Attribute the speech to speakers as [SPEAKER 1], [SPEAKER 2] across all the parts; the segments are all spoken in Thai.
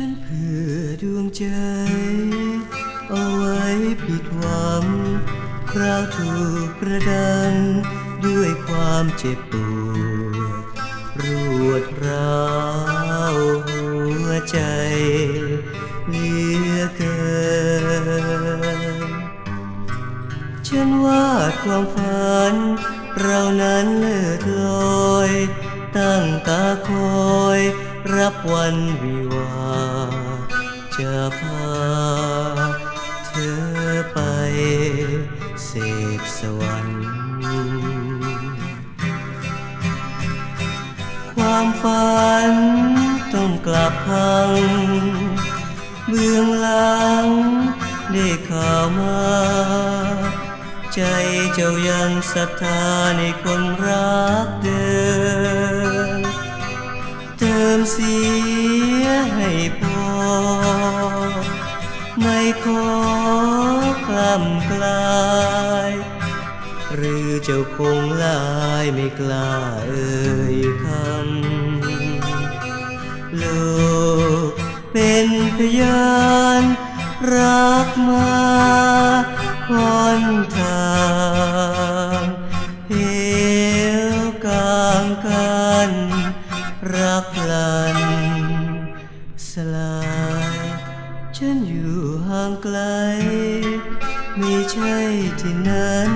[SPEAKER 1] ันเผื่อดวงใจ เอาไว้ผิดหวัง คราวถูกประดัน ด้วยความเจ็บปวดรวดร้าวหัวใจเหลือเกิน ฉันวาดความฝัน เรานั้นเลิศลอย ตั้งตาคอยรับวันวิวา จะพาเธอไปเสกสวรรค์ ความฝันต้องกลับพัง เบื้องหลังได้ข่าวมาใจเจ้ายังศรัทธาในคนรักเดิม เสียให้พอ ไม่ขอกล้ำกลาย หรือเจ้าคงลายไม่กล้าเอ่ยคำโลกเป็นพยานรักมาคอนทางเหวกลางกัน รักลัน สลายฉันอยู่ห่างไกล ไม่ใช่ที่นั้น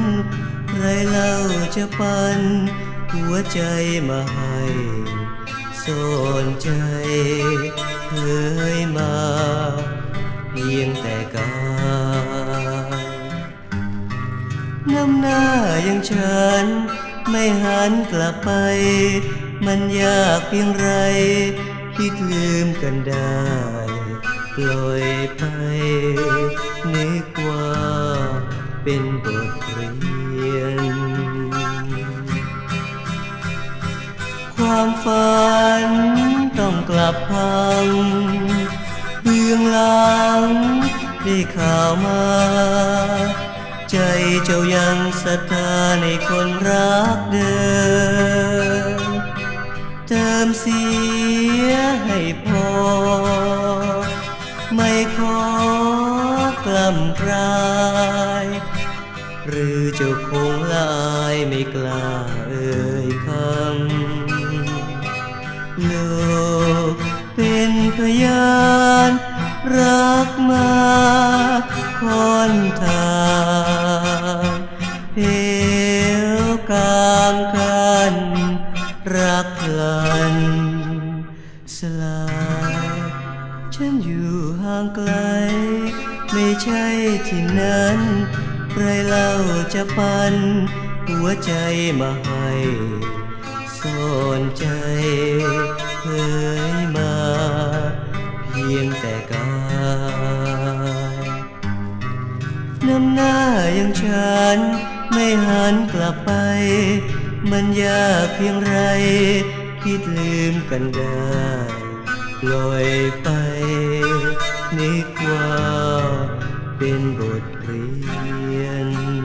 [SPEAKER 1] ใครเล่าจะปัน หัวใจมาให้สอนใจเคยมา เพียงแต่กายน้ำหน้าอย่างฉันไม่หันกลับไป มันยากเพียงไร คิดลืมกันได้ ปล่อยไปนึกว่าเป็นบทเรียน ความฝันต้องกลับพังเบื้องหลังได้ข่าวมา ใจเจ้ายังศรัทธาในคนรักเดิม ล้ำกลาย หรือเจ้าคงลายไม่กล้าเอ่ยคำโลกเป็นพยาน รักมาคอนทางเหวกลางกัน รักพลัน สลายฉันอยู่ห่างไกล ไม่ใช่ที่นั้น ใครเล่าจะปัน หัวใจมาให้สอนใจเคยมา เพียงแต่กายน้ำหน้าอย่างฉัน ไม่หันกลับไป มันยากเพียงไร คิดลืมกันได้ ลอยไปนึกว่า เป็นบทเรียน